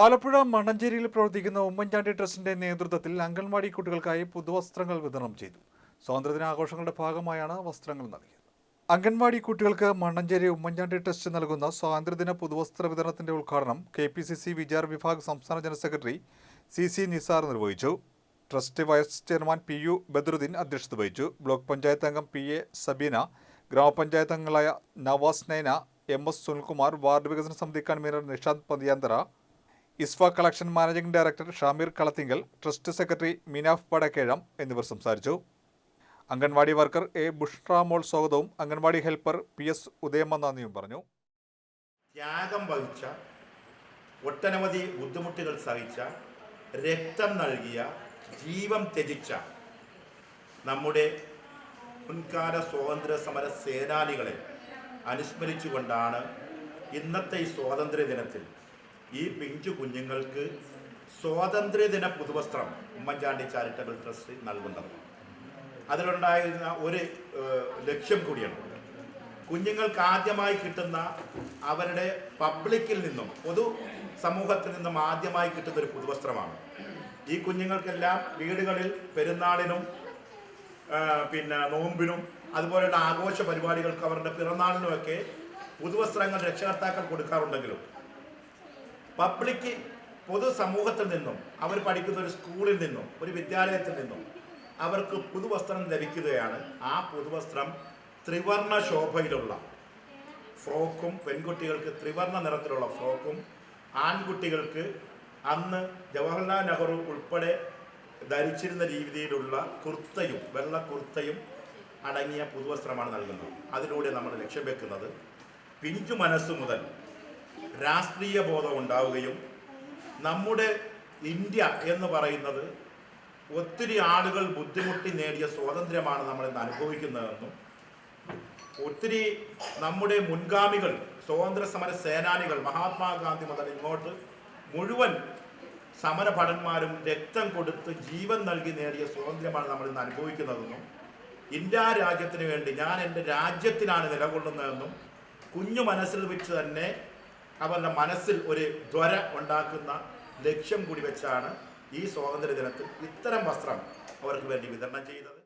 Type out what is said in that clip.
ആലപ്പുഴ മണഞ്ചേരിയിൽ പ്രവർത്തിക്കുന്ന ഉമ്മൻചാണ്ടി ട്രസ്റ്റിന്റെ നേതൃത്വത്തിൽ അംഗൻവാടി കുട്ടികൾക്കായി പുതുവസ്ത്രങ്ങൾ വിതരണം ചെയ്തു. സ്വാതന്ത്ര്യദിനാഘോഷങ്ങളുടെ ഭാഗമായാണ് വസ്ത്രങ്ങൾ നൽകിയത്. അംഗൻവാടി കുട്ടികൾക്ക് മണ്ണഞ്ചേരി ഉമ്മൻചാണ്ടി ട്രസ്റ്റ് നൽകുന്ന സ്വാതന്ത്ര്യദിന പുതുവസ്ത്ര വിതരണത്തിന്റെ ഉദ്ഘാടനം K P C C Vichar Vibhag സംസ്ഥാന general secretary C C Nisar നിർവഹിച്ചു. Trust vice chairman P U Badaruddin അധ്യക്ഷത വഹിച്ചു. ബ്ലോക്ക് പഞ്ചായത്ത് അംഗം പി എ സബീന ഗ്രാമപഞ്ചായത്ത് അംഗങ്ങളായ Navas Naina M S Sunilkumar ward വികസന സമിതി convener Nishanth Pathiyanthara Isfa collection managing director Shameer Kalathinkal trust secretary Minaf Padakkezham എന്നിവർ സംസാരിച്ചു. അംഗൻവാടി വർക്കർ എ ബുഷ്റാമോൾ സ്വാഗതവും anganwadi helper P S Udayamma നന്ദിയും പറഞ്ഞു. ത്യാഗം വഹിച്ച ഒട്ടനവധി ബുദ്ധിമുട്ടുകൾ സഹിച്ച രക്തം നൽകിയ ജീവൻ ത്യജിച്ച നമ്മുടെ മുൻകാല സ്വാതന്ത്ര്യ സമര സേനാനികളെ അനുസ്മരിച്ചുകൊണ്ടാണ് ഇന്നത്തെ ഈ സ്വാതന്ത്ര്യ ദിനത്തിൽ ഈ പിഞ്ചു കുഞ്ഞുങ്ങൾക്ക് സ്വാതന്ത്ര്യദിന പുതുവസ്ത്രം ഉമ്മൻചാണ്ടി ചാരിറ്റബിൾ ട്രസ്റ്റ് നൽകുന്നത്. അതിലുണ്ടായിരുന്ന ഒരു ലക്ഷ്യം കൂടിയാണ്. കുഞ്ഞുങ്ങൾക്ക് ആദ്യമായി കിട്ടുന്ന അവരുടെ പബ്ലിക്കിൽ നിന്നും പൊതു സമൂഹത്തിൽ നിന്നും ആദ്യമായി കിട്ടുന്ന ഒരു പുതുവസ്ത്രമാണ്. ഈ കുഞ്ഞുങ്ങൾക്കെല്ലാം വീടുകളിൽ പെരുന്നാളിനും പിന്നെ നോമ്പിനും അതുപോലെയുള്ള ആഘോഷ പരിപാടികൾക്ക് അവരുടെ പിറന്നാളിനുമൊക്കെ പുതുവസ്ത്രങ്ങൾ രക്ഷകർത്താക്കൾ കൊടുക്കാറുണ്ടെങ്കിലും പബ്ലിക് പൊതുസമൂഹത്തിൽ നിന്നും അവർ പഠിക്കുന്ന ഒരു സ്കൂളിൽ നിന്നും ഒരു വിദ്യാലയത്തിൽ നിന്നും അവർക്ക് പുതുവസ്ത്രം ലഭിക്കുകയാണ്. ആ പുതുവസ്ത്രം ത്രിവർണ ശോഭയിലുള്ള ഫ്രോക്കും പെൺകുട്ടികൾക്ക് ത്രിവർണ നിറത്തിലുള്ള ഫ്രോക്കും ആൺകുട്ടികൾക്ക് അന്ന് ജവഹർലാൽ നെഹ്റു ഉൾപ്പെടെ ധരിച്ചിരുന്ന രീതിയിലുള്ള കുർത്തയും വെള്ള കുർത്തയും അടങ്ങിയ പുതുവസ്ത്രമാണ് നൽകുന്നത്. അതിലൂടെ നമ്മൾ ലക്ഷ്യം വെക്കുന്നത് പിഞ്ചു മനസ്സു മുതൽ രാഷ്ട്രീയ ബോധം ഉണ്ടാവുകയും നമ്മുടെ ഇന്ത്യ എന്ന് പറയുന്നത് ഒത്തിരി ആളുകൾ ബുദ്ധിമുട്ടി നേടിയ സ്വാതന്ത്ര്യമാണ് നമ്മൾ ഇന്ന് അനുഭവിക്കുന്നതെന്നും ഒത്തിരി നമ്മുടെ മുൻഗാമികൾ സ്വാതന്ത്ര്യ സമര സേനാനികൾ മഹാത്മാഗാന്ധി മുതൽ ഇങ്ങോട്ട് മുഴുവൻ സമരഭടന്മാരും രക്തം കൊടുത്ത് ജീവൻ നൽകി നേടിയ സ്വാതന്ത്ര്യമാണ് നമ്മൾ ഇന്ന് അനുഭവിക്കുന്നതെന്നും ഇന്ത്യ രാജ്യത്തിന് വേണ്ടി ഞാൻ എന്റെ രാജ്യത്തിനാണ് നിലകൊള്ളുന്നതെന്നും കുഞ്ഞു മനസ്സിൽ വെച്ച് തന്നെ അവരുടെ മനസ്സിൽ ഒരു ദ്വര ഉണ്ടാക്കുന്ന ലക്ഷ്യം കൂടി വെച്ചാണ് ഈ സ്വാതന്ത്ര്യ ദിനത്തിൽ ഇത്തരം വസ്ത്രം അവർക്ക് വേണ്ടി വിതരണം ചെയ്തത്.